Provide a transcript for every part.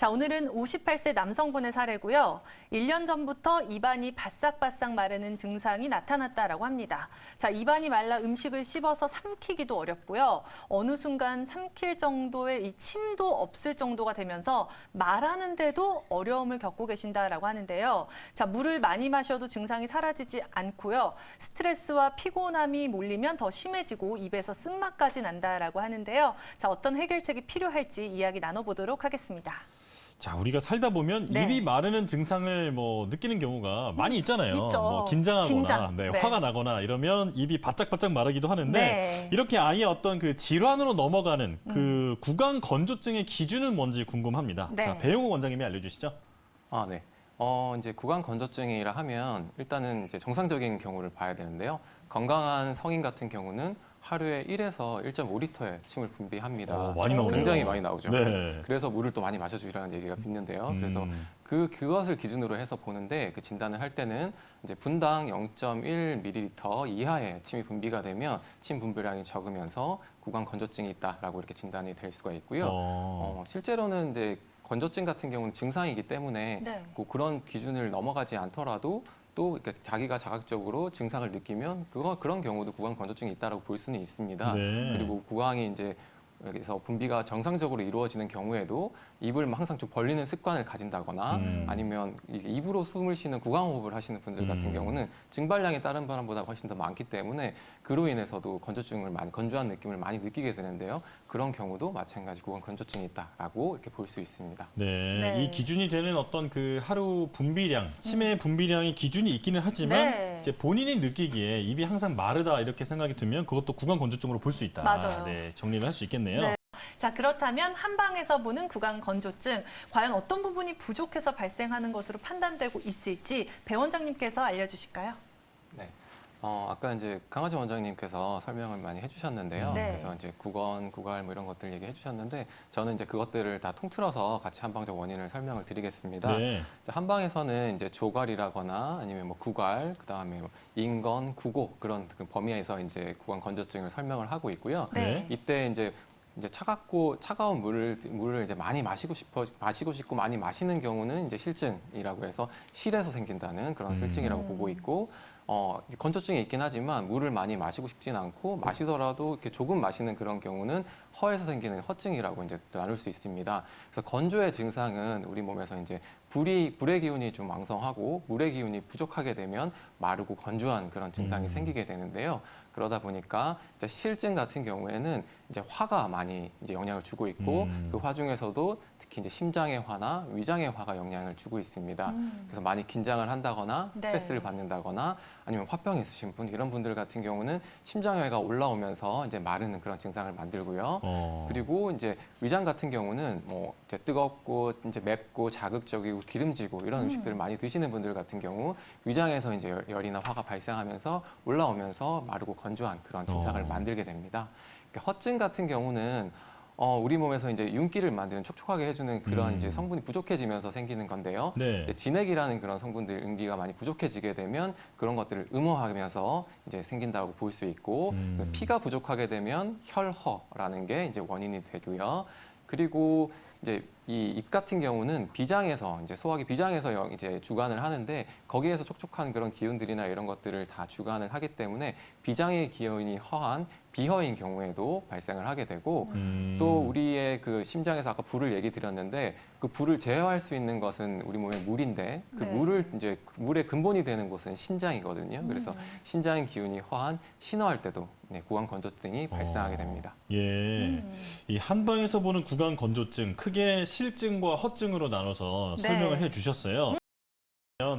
자, 오늘은 58세 남성분의 사례고요. 1년 전부터 입안이 바싹바싹 마르는 증상이 나타났다라고 합니다. 자, 입안이 말라 음식을 씹어서 삼키기도 어렵고요. 어느 순간 삼킬 정도의 이 침도 없을 정도가 되면서 말하는데도 어려움을 겪고 계신다라고 하는데요. 자, 물을 많이 마셔도 증상이 사라지지 않고요. 스트레스와 피곤함이 몰리면 더 심해지고 입에서 쓴맛까지 난다라고 하는데요. 자, 어떤 해결책이 필요할지 이야기 나눠보도록 하겠습니다. 자, 우리가 살다 보면 네. 입이 마르는 증상을 뭐 느끼는 경우가 많이 있잖아요. 있죠. 뭐 긴장하거나 긴장. 네, 네. 화가 나거나 이러면 입이 바짝바짝 마르기도 하는데 네. 이렇게 아예 어떤 그 질환으로 넘어가는 음. 그 구강 건조증의 기준은 뭔지 궁금합니다. 네. 자, 배용호 원장님이 알려 주시죠. 아, 네. 어, 이제 구강 건조증이라 하면 일단은 이제 정상적인 경우를 봐야 되는데요. 건강한 성인 같은 경우는 하루에 1에서 1.5리터의 침을 분비합니다. 어, 많이 나오네요. 굉장히 많이 나오죠. 네. 그래서 물을 또 많이 마셔주라는 얘기가 빗는데요. 음. 그래서 그 그것을 기준으로 해서 보는데 그 진단을 할 때는 이제 분당 0.1ml 이하의 침이 분비가 되면 침 분비량이 적으면서 구강 건조증이 있다라고 이렇게 진단이 될 수가 있고요. 어. 어, 실제로는 이제 건조증 같은 경우는 증상이기 때문에 네. 그 그런 기준을 넘어가지 않더라도 또 이렇게 자기가 자각적으로 증상을 느끼면 그거 그런 경우도 구강 건조증이 있다라고 볼 수는 있습니다. 네. 그리고 구강이 이제 여기서 분비가 정상적으로 이루어지는 경우에도 입을 항상 좀 벌리는 습관을 가진다거나 음. 아니면 입으로 숨을 쉬는 구강호흡을 하시는 분들 같은 음. 경우는 증발량이 다른 사람보다 훨씬 더 많기 때문에 그로 인해서도 건조증을 많이 건조한 느낌을 많이 느끼게 되는데요. 그런 경우도 마찬가지 구강 건조증이 있다라고 이렇게 볼 수 있습니다. 네. 네. 이 기준이 되는 어떤 그 하루 분비량, 치매 분비량이 기준이 있기는 하지만 네. 이제 본인이 느끼기에 입이 항상 마르다 이렇게 생각이 들면 그것도 구강 건조증으로 볼 수 있다. 맞아요. 네, 정리를 할 수 있겠네요. 네. 자, 그렇다면 한방에서 보는 구강 건조증, 과연 어떤 부분이 부족해서 발생하는 것으로 판단되고 있을지 배 원장님께서 알려주실까요? 네. 어, 아까 이제 강하지 원장님께서 설명을 많이 해주셨는데요. 네. 그래서 이제 구건, 구갈 뭐 이런 것들 얘기해 주셨는데 저는 이제 그것들을 다 통틀어서 같이 한방적 원인을 설명을 드리겠습니다. 네. 자, 한방에서는 이제 조갈이라거나 아니면 뭐 구갈, 그 다음에 인건, 구고 그런 그 범위에서 이제 구강 건조증을 설명을 하고 있고요. 네. 이때 이제 이제 차갑고 차가운 물을 물을 이제 많이 마시고 싶어 마시고 싶고 많이 마시는 경우는 이제 실증이라고 해서 실에서 생긴다는 그런 음. 실증이라고 음. 보고 있고 어 건조증이 있긴 하지만 물을 많이 마시고 싶진 않고 마시더라도 이렇게 조금 마시는 그런 경우는 허에서 생기는 허증이라고 이제 또 나눌 수 있습니다. 그래서 건조의 증상은 우리 몸에서 이제 불이 불의 기운이 좀 왕성하고 물의 기운이 부족하게 되면 마르고 건조한 그런 증상이 음. 생기게 되는데요. 그러다 보니까 이제 실증 같은 경우에는 이제 화가 많이 이제 영향을 주고 있고 음. 그 화 중에서도 특히 이제 심장의 화나 위장의 화가 영향을 주고 있습니다. 음. 그래서 많이 긴장을 한다거나 스트레스를 네. 받는다거나 아니면 화병이 있으신 분 이런 분들 같은 경우는 심장열가 올라오면서 이제 마르는 그런 증상을 만들고요. 어. 그리고 이제 위장 같은 경우는 뭐 이제 뜨겁고 이제 맵고 자극적이고 기름지고 이런 음. 음식들을 많이 드시는 분들 같은 경우 위장에서 이제 열- 열이나 화가 발생하면서 올라오면서 마르고 건조한 그런 증상을 어. 만들게 됩니다. 그러니까 허증 같은 경우는 어, 우리 몸에서 이제 윤기를 만드는 촉촉하게 해주는 그런 음. 이제 성분이 부족해지면서 생기는 건데요. 네. 이제 진액이라는 그런 성분들 윤기가 많이 부족해지게 되면 그런 것들을 음호하면서 이제 생긴다고 볼 수 있고 음. 피가 부족하게 되면 혈허라는 게 이제 원인이 되고요. 그리고 이제 이입 같은 경우는 비장에서 이제 소화기 비장에서 영- 이제 주관을 하는데 거기에서 촉촉한 그런 기운들이나 이런 것들을 다 주관을 하기 때문에 비장의 기운이 허한 비허인 경우에도 발생을 하게 되고 음. 또 우리의 그 심장에서 아까 불을 얘기 드렸는데 그 불을 제어할 수 있는 것은 우리 몸의 물인데 그 네. 물을 이제 그 물의 근본이 되는 곳은 신장이거든요. 그래서 음. 신장의 기운이 허한 신어할 때도 네, 구강 건조증이 발생하게 어. 됩니다. 예. 음. 이 한방에서 보는 구강 건조증 크게 실증과 허증으로 나눠서 네. 설명을 해 주셨어요.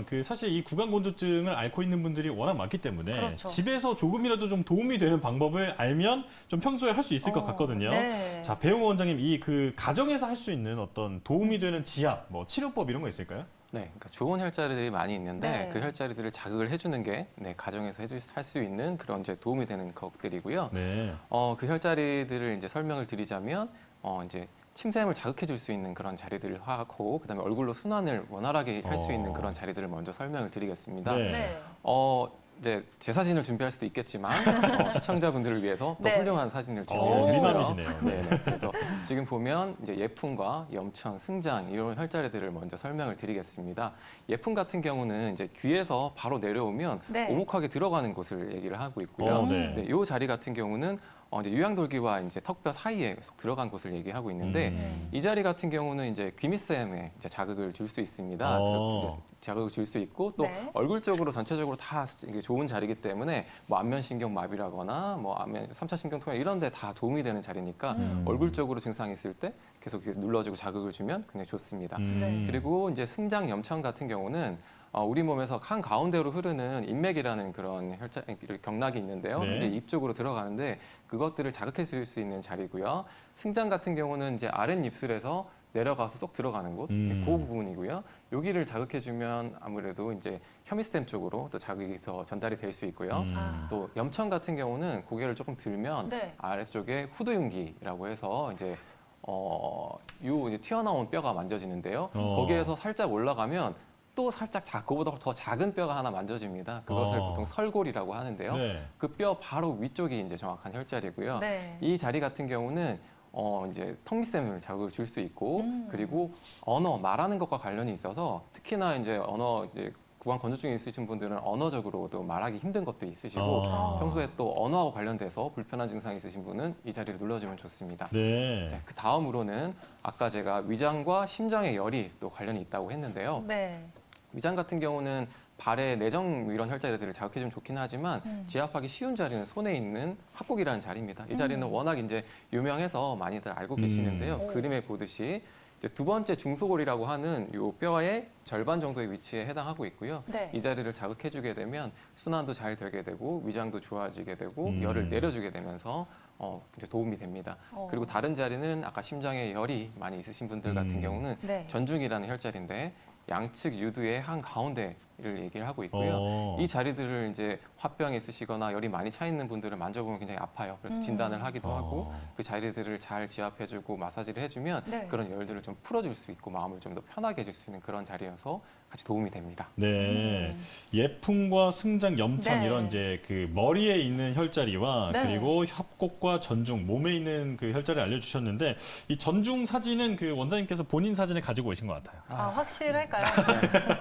그 사실 이 구강 건조증을 앓고 있는 분들이 워낙 많기 때문에 그렇죠. 집에서 조금이라도 좀 도움이 되는 방법을 알면 좀 평소에 할 수 있을 것 어, 같거든요. 네. 자, 배웅 원장님 이 그 가정에서 할 수 있는 어떤 도움이 되는 지압, 뭐 치료법 이런 거 있을까요? 네, 그러니까 좋은 혈자리들이 많이 있는데 네. 그 혈자리들을 자극을 해주는 게 네, 가정에서 해줄 할수 있는 그런 이제 도움이 되는 것들이고요. 네. 어, 그 혈자리들을 이제 설명을 드리자면 어, 이제 침샘을 자극해 줄 수 있는 그런 자리들을 하고 그다음에 얼굴로 순환을 원활하게 할수 어. 있는 그런 자리들을 먼저 설명을 드리겠습니다. 네. 네. 어, 이제 제 사진을 준비할 수도 있겠지만 어, 시청자분들을 위해서 더 네. 훌륭한 사진을 어, 준비했고요. 미남이시네요. 네, 네. 그래서 지금 보면 이제 예품과 염천, 승장 이런 혈자리들을 먼저 설명을 드리겠습니다. 예품 같은 경우는 이제 귀에서 바로 내려오면 네. 오목하게 들어가는 곳을 얘기를 하고 있고요. 어, 네. 네, 이 자리 같은 경우는 어, 이제 유양돌기와 이제 턱뼈 사이에 속 들어간 곳을 얘기하고 있는데 음. 이 자리 같은 경우는 이제 귀밑샘에 이제 자극을 줄 수 있습니다. 어. 그래서 자극을 줄 수 있고 또 네. 얼굴 쪽으로 전체적으로 다 이게 좋은 자리이기 때문에 뭐 안면 신경 마비라거나 뭐 안면 삼차 신경 통역 이런 데 다 도움이 되는 자리니까 음. 얼굴 쪽으로 증상이 있을 때 계속 이렇게 눌러주고 자극을 주면 굉장히 좋습니다. 음. 네. 그리고 이제 승장 염천 같은 경우는 어, 우리 몸에서 한 가운데로 흐르는 인맥이라는 그런 혈자 경락이 있는데요. 네. 이게 입 쪽으로 들어가는데 그것들을 자극해 줄 수 있는 자리고요. 승장 같은 경우는 이제 아랫 입술에서 내려가서 쏙 들어가는 곳, 음. 그 부분이고요. 여기를 자극해 주면 아무래도 이제 혐의스템 쪽으로 또 자극이 더 전달이 될 수 있고요. 음. 아. 또 염천 같은 경우는 고개를 조금 들면 네. 아래쪽에 후두윤기라고 해서 이제 어, 요 이제 튀어나온 뼈가 만져지는데요. 어. 거기에서 살짝 올라가면 또 살짝 작, 그보다 더 작은 뼈가 하나 만져집니다. 그것을 어. 보통 설골이라고 하는데요. 네. 그 뼈 바로 위쪽이 이제 정확한 혈자리고요. 네. 이 자리 같은 경우는 어 이제 턱밑샘을 자극을 줄 수 있고 음. 그리고 언어 말하는 것과 관련이 있어서 특히나 이제 언어 이제 구강 건조증이 있으신 분들은 언어적으로도 말하기 힘든 것도 있으시고 어. 평소에 또 언어하고 관련돼서 불편한 증상이 있으신 분은 이 자리를 눌러주면 좋습니다. 네. 네, 그 다음으로는 아까 제가 위장과 심장의 열이 또 관련이 있다고 했는데요. 네. 위장 같은 경우는 발의 내정 이런 혈자리들을 자극해주면 좋긴 하지만 음. 지압하기 쉬운 자리는 손에 있는 합곡이라는 자리입니다. 이 자리는 음. 워낙 이제 유명해서 많이들 알고 음. 계시는데요. 오. 그림에 보듯이 두 번째 중소골이라고 하는 요 뼈의 절반 정도의 위치에 해당하고 있고요. 네. 이 자리를 자극해주게 되면 순환도 잘 되게 되고 위장도 좋아지게 되고 음. 열을 내려주게 되면서 어, 이제 도움이 됩니다. 어. 그리고 다른 자리는 아까 심장에 열이 많이 있으신 분들 같은 음. 경우는 네. 전중이라는 혈자리인데 양측 유두의 한 가운데 를 얘기를 하고 있고요. 어. 이 자리들을 이제 화병이 있으시거나 열이 많이 차 있는 분들을 만져보면 굉장히 아파요. 그래서 음. 진단을 하기도 하고 어. 그 자리들을 잘 지압해주고 마사지를 해주면 네. 그런 열들을 좀 풀어줄 수 있고 마음을 좀 더 편하게 해줄 수 있는 그런 자리여서 같이 도움이 됩니다. 네. 음. 예품과 승장, 염천 네. 이런 이제 그 머리에 있는 혈자리와 네. 그리고 협곡과 전중 몸에 있는 그 혈자리 알려주셨는데 이 전중 사진은 그 원장님께서 본인 사진을 가지고 오신 것 같아요. 아, 확실할까요?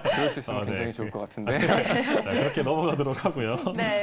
그럴 수 있으면 아, 네. 굉장히 좋을 것 같은데. 자, 그렇게 넘어가도록 하고요. 네.